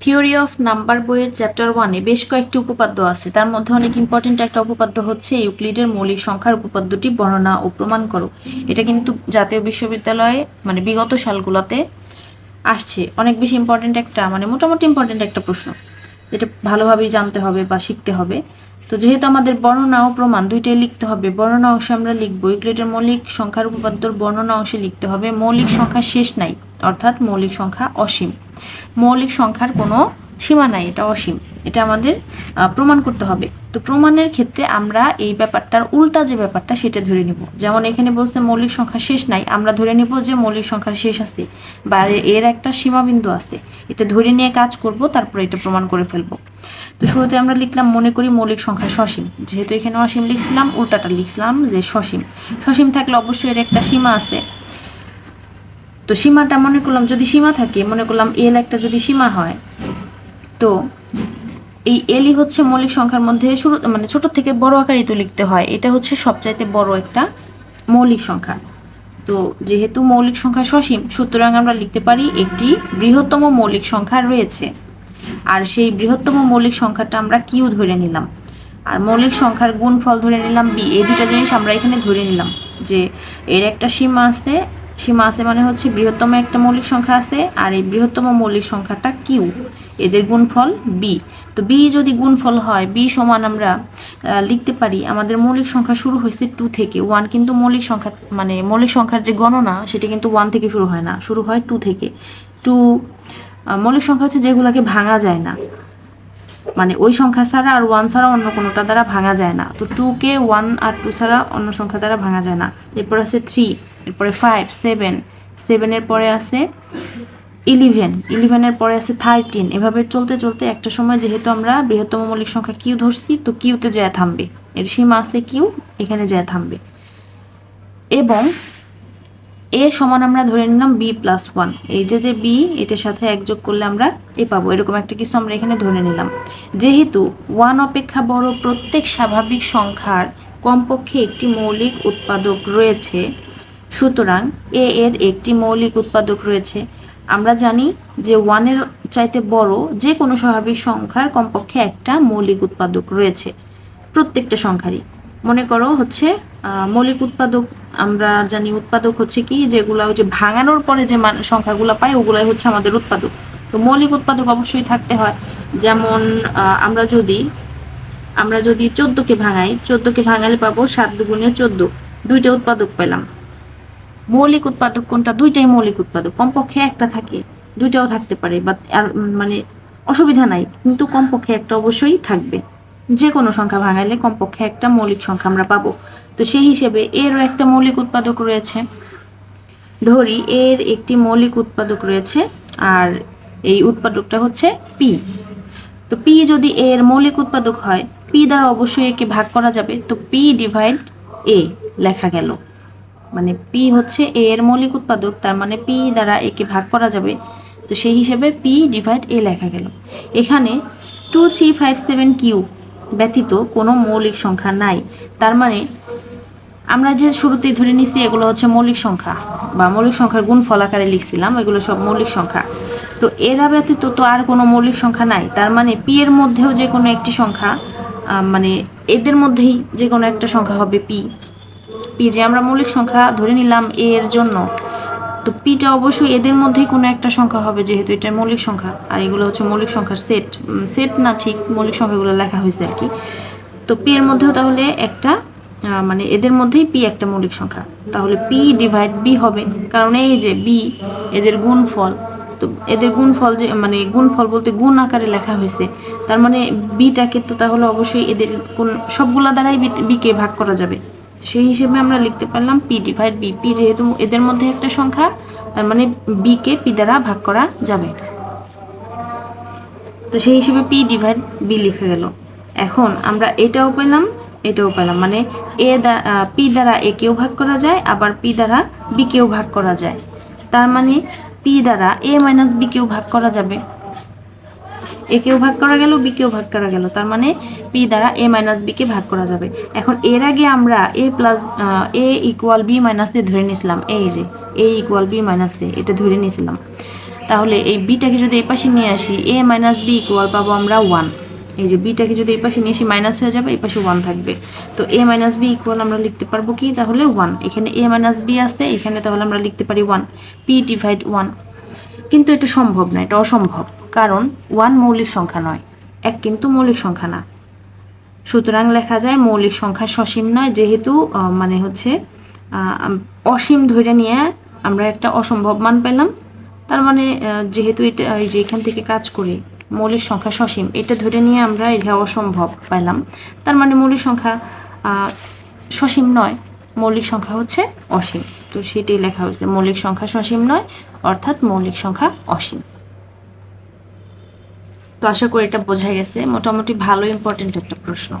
Theory of number বইয়ের chapter ওয়ানে বেশ কয়েকটি উপপাদ্য আছে। তার মধ্যে অনেক ইম্পর্টেন্ট একটা উপপাদ্য হচ্ছে ইউক্লিডের মৌলিক সংখ্যার উপপাদ্যটি বর্ণনা ও প্রমাণ করো। এটা কিন্তু জাতীয় বিশ্ববিদ্যালয়ে মানে বিগত সালগুলোতে আসছে। অনেক বেশি ইম্পর্টেন্ট একটা মানে মোটামুটি ইম্পর্টেন্ট একটা প্রশ্ন। যেটা ভালোভাবেই জানতে হবে বা শিখতে হবে। তো যেহেতু আমাদের বর্ণনা ও প্রমাণ দুইটাই লিখতে হবে, বর্ণনা অংশে আমরা লিখব, ইউক্লিডের মৌলিক সংখ্যার উপপাদ্যর বর্ণনা অংশে লিখতে হবে, মৌলিক সংখ্যা শেষ নাই। অর্থাৎ মৌলিক সংখ্যা অসীম। মৌলিক সংখ্যার কোনো সীমা নাই, এটা অসীম। এটা আমাদের প্রমাণ করতে হবে। তো প্রমাণের ক্ষেত্রে আমরা এই ব্যাপারটার উল্টা যে ব্যাপারটা সেটা ধরে নিব। যেমন এখানে বলছে মৌলিক সংখ্যা শেষ নাই, আমরা ধরে নিব যে মৌলিক সংখ্যার শেষ আছে বা এর একটা সীমাবিন্দু আছে। এটা ধরে নিয়ে কাজ করব, তারপর এটা প্রমাণ করে ফেলব। তো শুরুতে আমরা লিখলাম, মনে করি মৌলিক সংখ্যা সসীম। যেহেতু এখানে অসীম লিখছিলাম, উল্টাটা লিখলাম যে সসীম। সসীম থাকলে অবশ্যই এর একটা সীমা আছে। তো সীমাটা মনে করলাম যদি সীমা থাকে, মনে করলাম এল একটা যদি সীমা হয়, তো এই এলই হচ্ছে মৌলিক সংখ্যার মধ্যে শুরু মানে ছোট থেকে বড় আকারে তো লিখতে হয়। এটা হচ্ছে সবচাইতে বড় একটা মৌলিক সংখ্যা। তো যেহেতু মৌলিক সংখ্যা সসীম, সুতরাং আমরা লিখতে পারি একটি বৃহত্তম মৌলিক সংখ্যা রয়েছে। আর সেই বৃহত্তম মৌলিক সংখ্যাটা আমরা কিউ ধরে নিলাম। আর মৌলিক সংখ্যার গুণফল ধরে নিলাম বি এই দুটা জিনিস আমরা এখানে ধরে নিলাম যে এর একটা সীমা আছে সীমা আছে মানে হচ্ছে বৃহত্তম একটা মৌলিক সংখ্যা আছে, আর এই বৃহত্তম মৌলিক সংখ্যাটা কিউ এদের গুণফল বি তো বি যদি গুণফল হয় বি সমান আমরা লিখতে পারি, আমাদের মৌলিক সংখ্যা শুরু হয়েছে টু থেকে। ওয়ান কিন্তু মৌলিক সংখ্যা মানে মৌলিক সংখ্যার যে গণনা, সেটা কিন্তু ওয়ান থেকে শুরু হয় না। শুরু হয় টু থেকে। টু মৌলিক সংখ্যা হচ্ছে যেগুলোকে ভাঙা যায় না। মানে ওই সংখ্যা ছাড়া আর ওয়ান ছাড়া অন্য কোনোটা দ্বারা ভাঙা যায় না। তো টু কে ওয়ান আর টু ছাড়া অন্য সংখ্যা দ্বারা ভাঙা যায় না। এরপর আছে থ্রি এরপরে ফাইভ সেভেন সেভেনের পরে আছে ইলেভেন ইলেভেনের পরে আছে থার্টিন এভাবে চলতে চলতে একটা সময় যেহেতু আমরা বৃহত্তম মৌলিক সংখ্যা কিউ ধরছি, তো কিউতে যায় থামবে। এর সীমা আছে কিউ এখানে যায় থামবে। এবং এ সমান আমরা ধরে নিলাম বি প্লাস ওয়ান এই যে যে বি এটার সাথে একযোগ করলে আমরা এ পাবো। এরকম একটা কিছু আমরা এখানে ধরে নিলাম। যেহেতু ওয়ান অপেক্ষা বড় প্রত্যেক স্বাভাবিক সংখ্যার কমপক্ষে একটি মৌলিক উৎপাদক রয়েছে সুতরাং এ এর একটি মৌলিক উৎপাদক রয়েছে। আমরা জানি যে ওয়ানের চাইতে বড় যে কোনো স্বাভাবিক সংখ্যার কমপক্ষে একটা মৌলিক উৎপাদক রয়েছে, প্রত্যেকটা সংখ্যারই। মনে করো হচ্ছে মৌলিক উৎপাদক, আমরা জানি উৎপাদক হচ্ছে কি? যেগুলো যে ভাঙানোর পরে যে সংখ্যাগুলো পাই ওগুলাই হচ্ছে আমাদের উৎপাদক। তো মৌলিক উৎপাদক অবশ্যই থাকতে হয়। যেমন আমরা যদি আমরা যদি চোদ্দকে ভাঙাই, চোদ্দকে ভাঙালে পাবো সাত দুগুণে চোদ্দ। দুইটা উৎপাদক পেলাম। মৌলিক উৎপাদক কোনটা? দুইটাই মৌলিক উৎপাদক। কমপক্ষে একটা থাকে, দুইটাও থাকতে পারে বা আর মানে অসুবিধা নাই, কিন্তু কমপক্ষে একটা অবশ্যই থাকবে। যে কোনো সংখ্যা ভাঙাইলে কমপক্ষে একটা মৌলিক সংখ্যা আমরা পাবো। তো সেই হিসেবে এরও একটা মৌলিক উৎপাদক রয়েছে। ধরি, এর একটি মৌলিক উৎপাদক রয়েছে, আর এই উৎপাদকটা হচ্ছে পি তো পি যদি এর মৌলিক উৎপাদক হয় পি দ্বারা অবশ্যই একে ভাগ করা যাবে। তো পি ডিভাইড এ লেখা গেল। মানে পি হচ্ছে এ এর মৌলিক উৎপাদক, তার মানে পি দ্বারা একে ভাগ করা যাবে। তো সেই হিসেবে পি ডিভাইড এ লেখা গেল। এখানে টু থ্রি ফাইভ সেভেন কিউ ব্যতীত কোনো মৌলিক সংখ্যা নাই। তার মানে আমরা যে শুরুতেই ধরে নিছি এগুলো হচ্ছে মৌলিক সংখ্যা, বা মৌলিক সংখ্যার গুণফল আকারে লিখছিলাম, এগুলো সব মৌলিক সংখ্যা। তো এরা ব্যতীত তো আর কোনো মৌলিক সংখ্যা নাই। তার মানে পি এর মধ্যেও যে কোনো একটি সংখ্যা মানে এদের মধ্যেই যে কোনো একটা সংখ্যা হবে পি পি যে আমরা মৌলিক সংখ্যা ধরে নিলাম এ এর জন্য। তো পিটা অবশ্যই এদের মধ্যেই কোনো একটা সংখ্যা হবে, যেহেতু এটা মৌলিক সংখ্যা, আর এগুলো হচ্ছে মৌলিক সংখ্যার সেট সেট না ঠিক, মৌলিক সংখ্যাগুলো লেখা হয়েছে আর কি। তো পি এর মধ্যেও তাহলে একটা মানে এদের মধ্যেই পি একটা মৌলিক সংখ্যা। তাহলে পি ডিভাইড বি হবে, কারণ এই যে বি এদের গুণফল, তো এদের গুণফল যে মানে গুণফল বলতে গুণ আকারে লেখা হয়েছে। তার মানে বিটাকে তো তাহলে অবশ্যই এদের কোন, সবগুলা দ্বারাই বিকে ভাগ করা যাবে। সেই হিসেবে আমরা লিখতে পারলাম পি ডিভাইড বি পি যেহেতু এদের মধ্যে একটা সংখ্যা, তার মানে বি কে পি দ্বারা ভাগ করা যাবে। তো সেই হিসেবে পি ডিভাইড বি লিখে গেল। এখন আমরা এটাও পেলাম এটাও পেলাম। মানে এ পি দ্বারা এ কেও ভাগ করা যায়, আবার পি দ্বারা বি কেও ভাগ করা যায়। তার মানে পি দ্বারা এ মাইনাস বি কেও ভাগ করা যাবে। এ কেও ভাগ করা গেল বি কেও ভাগ করা গেল। তার মানে পি দ্বারা এ মাইনাস বি কে ভাগ করা যাবে। এখন এর আগে আমরা A plus A equal B minus A ধরে নিয়েছিলাম। এই যে A equal B minus A এটা ধরে নিয়েছিলাম। তাহলে এই বিটাকে যদি এই পাশে নিয়ে আসি এ মাইনাস বি ইকুয়াল পাবো আমরা ওয়ান এই যে বিটাকে যদি এই পাশে নিয়ে আসি মাইনাস হয়ে যাবে, এই পাশে ওয়ান থাকবে। তো এ মাইনাস বি ইকুয়াল আমরা লিখতে পারব কি? তাহলে ওয়ান এখানে এ মাইনাস বি আসছে এখানে তাহলে আমরা লিখতে পারি ওয়ান পি ডিভাইড ওয়ান কিন্তু এটা সম্ভব না, এটা অসম্ভব। কারণ ওয়ান মৌলিক সংখ্যা নয়, এক কিন্তু মৌলিক সংখ্যা না। সুতরাং লেখা যায় মৌলিক সংখ্যা সসীম নয়, যেহেতু মানে হচ্ছে অসীম ধরে নিয়ে আমরা একটা অসম্ভব মান পেলাম। তার মানে যেহেতু এটা, এই যে এখান থেকে কাজ করি, মৌলিক সংখ্যা সসীম, এটা ধরে নিয়ে আমরা এটা অসম্ভব পেলাম। তার মানে মৌলিক সংখ্যা সসীম নয়, মৌলিক সংখ্যা হচ্ছে অসীম। তো সেটাই লেখা হয়েছে, মৌলিক সংখ্যা সসীম নয়, অর্থাৎ মৌলিক সংখ্যা অসীম। তো আশা করি এটা বোঝা গেছে। মোটামুটি ভালো ইম্পর্টেন্ট একটা প্রশ্ন।